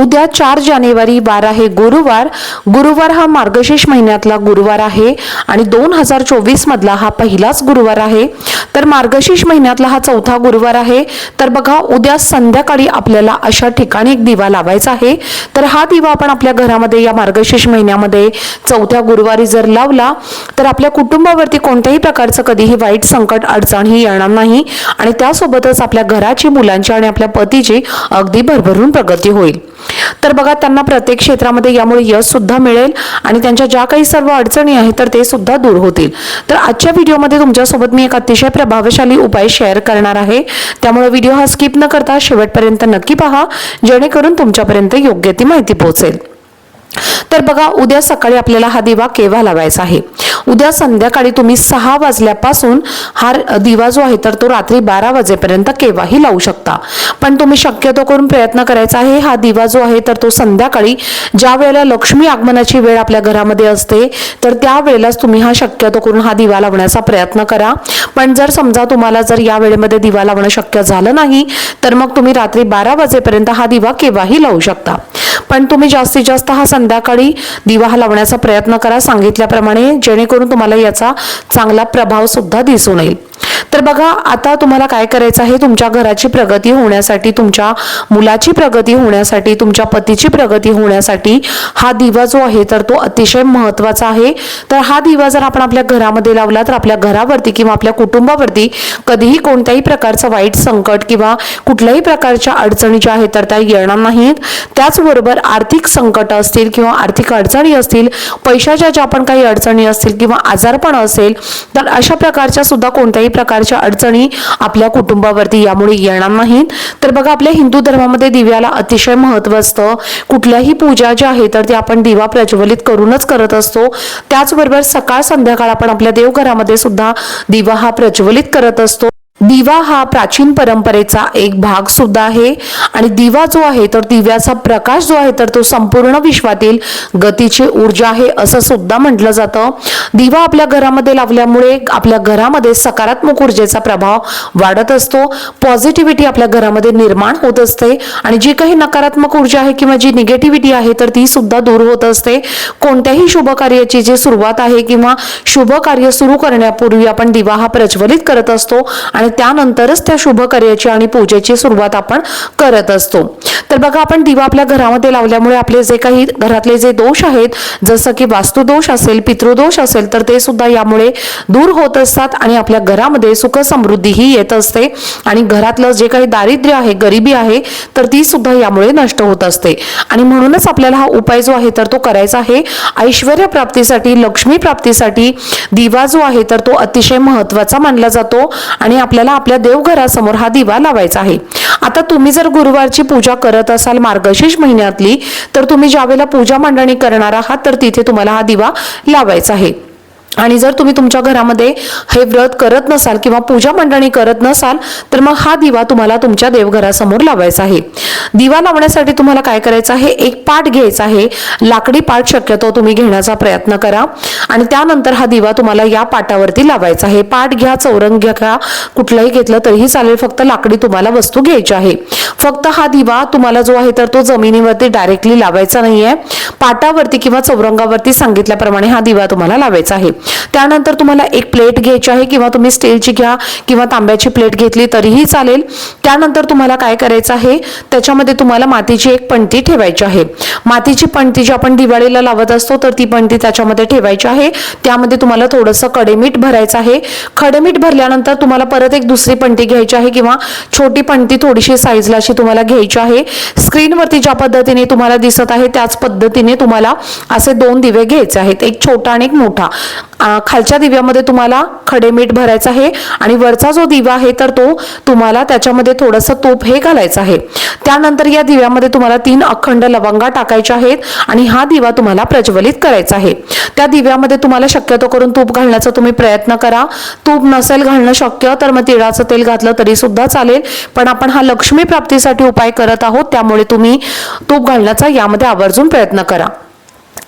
उद्या चार जानेवारी वार आहे. गुरुवार गुरुवार हा मार्गशीर्ष महिन्यातला गुरुवार आहे आणि दोन हजार चोवीस मधला हा पहिलाच गुरुवार आहे. तर मार्गशीर्ष महिन्यातला हा चौथा गुरुवार आहे. तर बघा उद्या संध्याकाळी आपल्याला अशा ठिकाणी एक दिवा लावायचा आहे. तर हा दिवा आपण आपल्या घरामध्ये या मार्गशीर्ष महिन्यामध्ये चौथ्या गुरुवारी जर लावला तर आपल्या कुटुंबावरती कोणत्याही प्रकारचं कधीही वाईट संकट अडचण ही येणार नाही. आणि त्यासोबतच आपल्या घराची मुलांची आणि आपल्या पतीची अगदी भरभरून प्रगती होईल. तर बघा त्यांना प्रत्येक क्षेत्रामध्ये यामुळे यश सुद्धा मिळेल आणि त्यांच्या ज्या काही सर्व अडचणी आहेत तर ते सुद्धा दूर होतील. तर आजच्या व्हिडिओमध्ये तुमच्यासोबत मी एक अतिशय प्रभावशाली उपाय शेअर करणार आहे. त्यामुळे व्हिडिओ हा स्किप न करता शेवटपर्यंत नक्की पहा जेणेकरून तुमच्यापर्यंत योग्य ती माहिती पोहोचेल. तर बघा उद्या सकाळी आपल्याला हा दिवा केव्हा लावायचा आहे? उद्या संध्याकाळी तुम्ही सहा वाजल्यापासून हा दिवा जो आहे तर तो रात्री बारा वाजेपर्यंत केव्हाही लावू शकता. पण तुम्ही शक्यतो करून प्रयत्न करायचा आहे हा दिवा जो आहे तर तो संध्याकाळी ज्या वेळेला लक्ष्मी आगमनाची वेळ आपल्या घरामध्ये असते तर त्यावेळेलाच तुम्ही हा शक्यतो करून हा दिवा लावण्याचा प्रयत्न करा. पण जर समजा तुम्हाला जर या वेळेमध्ये दिवा लावणं शक्य झालं नाही तर मग तुम्ही रात्री बारा वाजेपर्यंत हा दिवा केव्हाही लावू शकता. पण तुम्ही जास्तीत जास्त हा संध्याकाळी दिवा हा लावण्याचा प्रयत्न करा सांगितल्याप्रमाणे जेणेकरून तुम्हाला याचा चांगला प्रभाव सुद्धा दिसून येईल. तर बघा आता तुम्हाला काय करायचं आहे? तुमच्या घराची प्रगती होण्यासाठी तुमच्या मुलाची प्रगती होण्यासाठी तुमच्या पतीची प्रगती होण्यासाठी हा दिवा जो आहे तर तो अतिशय महत्त्वाचा आहे. तर हा दिवा जर आपण आपल्या घरामध्ये लावला तर आपल्या घरावरती किंवा आपल्या कुटुंबावरती कधीही कोणत्याही प्रकारचं वाईट संकट किंवा कुठल्याही प्रकारच्या अडचणी ज्या आहेत तर त्या येणार नाहीत. त्याचबरोबर आर्थिक संकट असतील किंवा आर्थिक अडचणी असतील पैशाच्या ज्या पण काही अडचणी असतील किंवा आजारपण असेल तर अशा प्रकारच्या सुद्धा कोणत्याही प्रकारच्या अडचणी आपल्या कुटुंबावरती यामुळे येणार नाहीत. तर बघा आपल्या हिंदू धर्मामध्ये दिव्याला अतिशय महत्त्व असतं. कुठल्याही पूजा ज्या आहे तर ती आपण दिवा प्रज्वलित करूनच करत असतो. त्याचबरोबर सकाळ संध्याकाळ आपण आपल्या देवघरामध्ये सुद्धा दिवा हा प्रज्वलित करत असतो. दिवा हा प्राचीन परंपरेचा एक भाग सुद्धा आहे. आणि दिवा जो आहे तर दिव्याचा प्रकाश जो आहे तर तो संपूर्ण विश्वातील गतीची ऊर्जा आहे असं सुद्धा म्हटलं जातं. दिवा आपल्या घरामध्ये लावल्यामुळे आपल्या घरामध्ये सकारात्मक ऊर्जेचा प्रभाव वाढत असतो. पॉझिटिव्हिटी आपल्या घरामध्ये निर्माण होत असते. आणि जी काही नकारात्मक ऊर्जा आहे किंवा जी निगेटिव्हिटी आहे तर ती सुद्धा दूर होत असते. कोणत्याही शुभ कार्याची जी सुरुवात आहे किंवा शुभ कार्य सुरू करण्यापूर्वी आपण दिवा हा प्रज्वलित करत असतो. आणि त्यानंतरच त्या शुभ कार्याची आणि पूजेची सुरुवात आपण करत असतो. तर बघा आपण दिवा आपल्या घरामध्ये लावल्यामुळे आपले जे काही घरातले जे दोष आहेत जसं की वास्तुदोष असेल पितृदोष असेल तर ते सुद्धा यामुळे दूर होत असतात आणि आपल्या घरामध्ये सुख समृद्धीही येत असते. आणि घरातलं जे काही दारिद्र्य आहे गरिबी आहे तर ती सुद्धा यामुळे नष्ट होत असते. आणि म्हणूनच आपल्याला हा उपाय जो आहे तर तो करायचा आहे. ऐश्वर प्राप्तीसाठी लक्ष्मी प्राप्तीसाठी दिवा जो आहे तर तो अतिशय महत्त्वाचा मानला जातो. आणि आपल्याला आपल्या देवघरासमोर हा दिवा लावायचा आहे. आता तुम्ही जर गुरुवारची पूजा करत असाल मार्गशीर्ष महिन्यातली तर तुम्ही ज्यावेळेला पूजा मांडणी करणार आहात तर तिथे तुम्हाला हा दिवा लावायचा आहे. आणि जर तुम्ही तुमच्या घरामध्ये हे व्रत करत नसाल किंवा पूजा मंडळी करत नसाल तर मग हा दिवा तुम्हाला तुमच्या देवघरासमोर लावायचा आहे. दिवा लावण्यासाठी तुम्हाला काय करायचं आहे? एक पाट घ्यायचा आहे. लाकडी पाट शक्यतो तुम्ही घेण्याचा प्रयत्न करा. आणि त्यानंतर हा दिवा तुम्हाला या पाटावरती लावायचा आहे. पाट घ्या चौरंग घ्या कुठलाही घेतलं तरीही चालेल. फक्त लाकडी तुम्हाला वस्तू घ्यायची आहे. फक्त हा दिवा तुम्हाला जो आहे तर तो जमिनीवरती डायरेक्टली लावायचा नाहीये. पाटावरती किंवा चौरंगावरती सांगितल्याप्रमाणे हा दिवा तुम्हाला लावायचा आहे. त्यानंतर तुम्हाला एक प्लेट घ्यायची आहे किंवा तुम्ही स्टीलची घ्या किंवा तांब्याची प्लेट घेतली तरीही चालेल. त्यानंतर तुम्हाला काय करायचं आहे? त्याच्यामध्ये तुम्हाला मातीची एक पणती ठेवायची आहे. मातीची पणती जी आपण दिवाळीला लावत असतो तर ती पणती त्याच्यामध्ये ठेवायची आहे. त्यामध्ये तुम्हाला थोडंसं कडेमीठ भरायचं आहे. खडेमीठ भरल्यानंतर तुम्हाला परत एक दुसरी पणती घ्यायची आहे किंवा छोटी पणती थोडीशी साईजला अशी तुम्हाला घ्यायची आहे. स्क्रीनवरती ज्या पद्धतीने तुम्हाला दिसत आहे त्याच पद्धतीने तुम्हाला असे दोन दिवे घ्यायचे आहेत. एक छोटा आणि एक मोठा. खालच्या दिव्यामध्ये तुम्हाला खडे मीठ भरायचं आहे आणि वरचा जो दिवा आहे तर तो तुम्हाला त्याच्यामध्ये थोडंसं तूप हे घालायचं आहे. त्यानंतर या दिव्यामध्ये तुम्हाला तीन अखंड लवंगा टाकायच्या आहेत आणि हा दिवा तुम्हाला प्रज्वलित करायचा आहे. त्या दिव्यामध्ये तुम्हाला शक्यतो करून तूप घालण्याचा तुम्ही प्रयत्न करा. तूप नसेल घालणं शक्य तर मग तिळाचं तेल घातलं तरी सुद्धा चालेल. पण आपण हा लक्ष्मी प्राप्तीसाठी उपाय करत आहोत त्यामुळे तुम्ही तूप घालण्याचा यामध्ये आवर्जून प्रयत्न करा.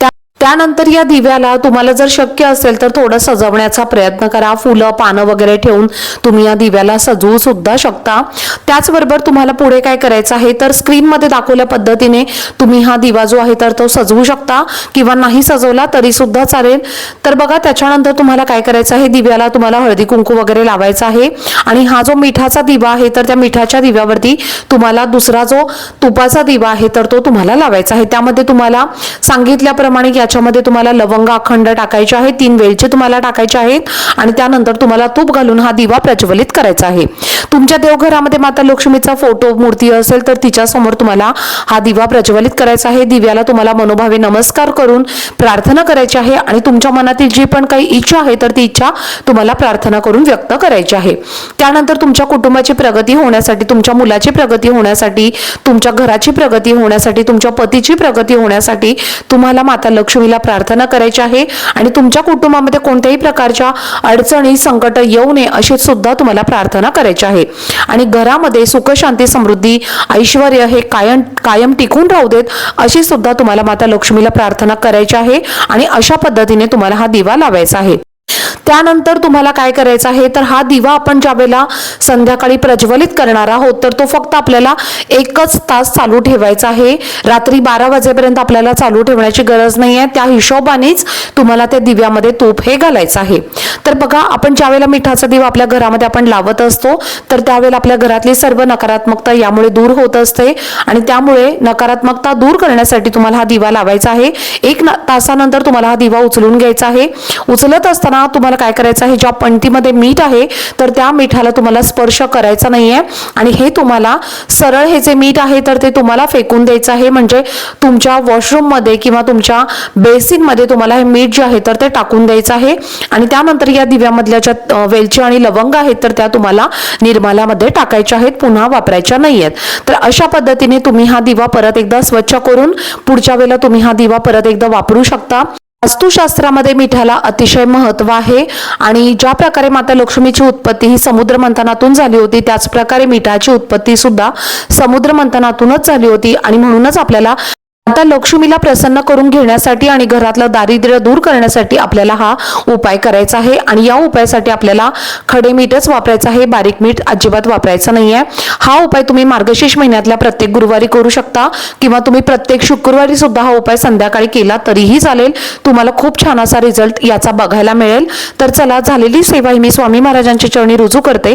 त्या- त्यानंतर या दिव्याला तुम्हाला जर शक्य असेल तर थोडं सजवण्याचा प्रयत्न करा. फुलं पानं वगैरे ठेवून तुम्ही या दिव्याला सजवू सुद्धा शकता. त्याचबरोबर तुम्हाला पुढे काय करायचं आहे तर स्क्रीनमध्ये दाखवल्या पद्धतीने तुम्ही हा दिवा जो आहे तर तो सजवू शकता किंवा नाही सजवला तरी सुद्धा चालेल. तर बघा त्याच्यानंतर तुम्हाला काय करायचं आहे? दिव्याला तुम्हाला हळदी कुंकू वगैरे लावायचा आहे आणि हा जो मिठाचा दिवा आहे तर त्या मिठाच्या दिव्यावरती तुम्हाला दुसरा जो तुपाचा दिवा आहे तर तो तुम्हाला लावायचा आहे. त्यामध्ये तुम्हाला सांगितल्याप्रमाणे याच्यामध्ये तुम्हाला लवंग अखंड टाकायचे आहे तीन वेलचे तुम्हाला टाकायचे आहेत आणि त्यानंतर तुम्हाला तूप घालून हा दिवा प्रज्वलित करायचा आहे. तुमच्या देवघरामध्ये माता लक्ष्मीचा फोटो मूर्ती असेल तर तिच्या समोर तुम्हाला हा दिवा प्रज्वलित करायचा आहे. दिव्याला तुम्हाला मनोभावे नमस्कार करून प्रार्थना करायची आहे आणि तुमच्या मनातील जी पण काही इच्छा आहे तर ती इच्छा तुम्हाला प्रार्थना करून व्यक्त करायची आहे. त्यानंतर तुमच्या कुटुंबाची प्रगती होण्यासाठी तुमच्या मुलाची प्रगती होण्यासाठी तुमच्या घराची प्रगती होण्यासाठी तुमच्या पतीची प्रगती होण्यासाठी तुम्हाला माता लक्ष्मीला प्रार्थना करायची आहे आणि तुमच्या कुटुंबामध्ये कोणत्याही प्रकारच्या अडचणी संकट येऊ नये अशी सुद्धा तुम्हाला प्रार्थना करायची आहे. आणि घरामध्ये सुख शांती समृद्धी ऐश्वर हे कायम कायम टिकून राहू देत अशी सुद्धा तुम्हाला माता लक्ष्मीला प्रार्थना करायची आहे आणि अशा पद्धतीने तुम्हाला हा दिवा लावायचा आहे. त्यानंतर तुम्हाला काय करायचं आहे? तर हा दिवा आपण ज्या वेळेला संध्याकाळी प्रज्वलित करणार आहोत तर तो फक्त आपल्याला एकच तास चालू ठेवायचा आहे. रात्री बारा वाजेपर्यंत आपल्याला चालू ठेवण्याची गरज नाही आहे. त्या हिशोबानेच तुम्हाला त्या दिव्यामध्ये तूप हे घालायचं आहे. तर बघा आपण ज्यावेळेला मिठाचा दिवा आपल्या घरामध्ये आपण लावत असतो तर त्यावेळेला आपल्या घरातली सर्व नकारात्मकता यामुळे दूर होत असते आणि त्यामुळे नकारात्मकता दूर करण्यासाठी तुम्हाला हा दिवा लावायचा आहे. एक न- तासानंतर तुम्हाला हा दिवा उचलून घ्यायचा आहे. उचलत असताना तुम्हाला काय करायचं आहे? ज्या पंटीमध्ये मीठ आहे तर त्या मिठाला तुम्हाला स्पर्श करायचा नाहीये. आणि हे तुम्हाला सरळ हे जे मीठ आहे तर ते तुम्हाला फेकून द्यायचं आहे. म्हणजे तुमच्या वॉशरूममध्ये किंवा तुमच्या बेसिनमध्ये तुम्हाला हे मीठ जे आहे तर ते टाकून द्यायचं आहे. आणि त्यानंतर या दिव्यामधल्या ज्या वेलची आणि लवंग आहेत तर त्या तुम्हाला निर्माल्यामध्ये टाकायच्या आहेत पुन्हा वापरायच्या नाही आहेत तर अशा पद्धतीने तुम्ही हा दिवा परत एकदा स्वच्छ करून पुढच्या वेळेला तुम्ही हा दिवा परत एकदा वापरू शकता. वास्तुशास्त्रामध्ये मिठाला अतिशय महत्त्व आहे आणि ज्या प्रकारे माता लक्ष्मीची उत्पत्ती ही समुद्र मंथनातून झाली होती त्याच प्रकारे मिठाची उत्पत्ती सुद्धा समुद्र मंथनातूनच झाली होती आणि म्हणूनच आपल्याला आता लक्ष्मीला प्रसन्न करून घेण्यासाठी आणि घरातलं दारिद्र्य दूर करण्यासाठी आपल्याला हा उपाय करायचा आहे. आणि या उपायासाठी आपल्याला खडे मीठच वापरायचं आहे. बारीक मीठ अजिबात वापरायचं नाही आहे हा उपाय तुम्ही मार्गशीर्ष महिन्यातल्या प्रत्येक गुरुवारी करू शकता किंवा तुम्ही प्रत्येक शुक्रवारी सुद्धा हा उपाय संध्याकाळी केला तरीही चालेल. तुम्हाला खूप छान असा रिझल्ट याचा बघायला मिळेल. तर चला झालेली सेवा ही मी स्वामी महाराजांच्या चरणी रुजू करते.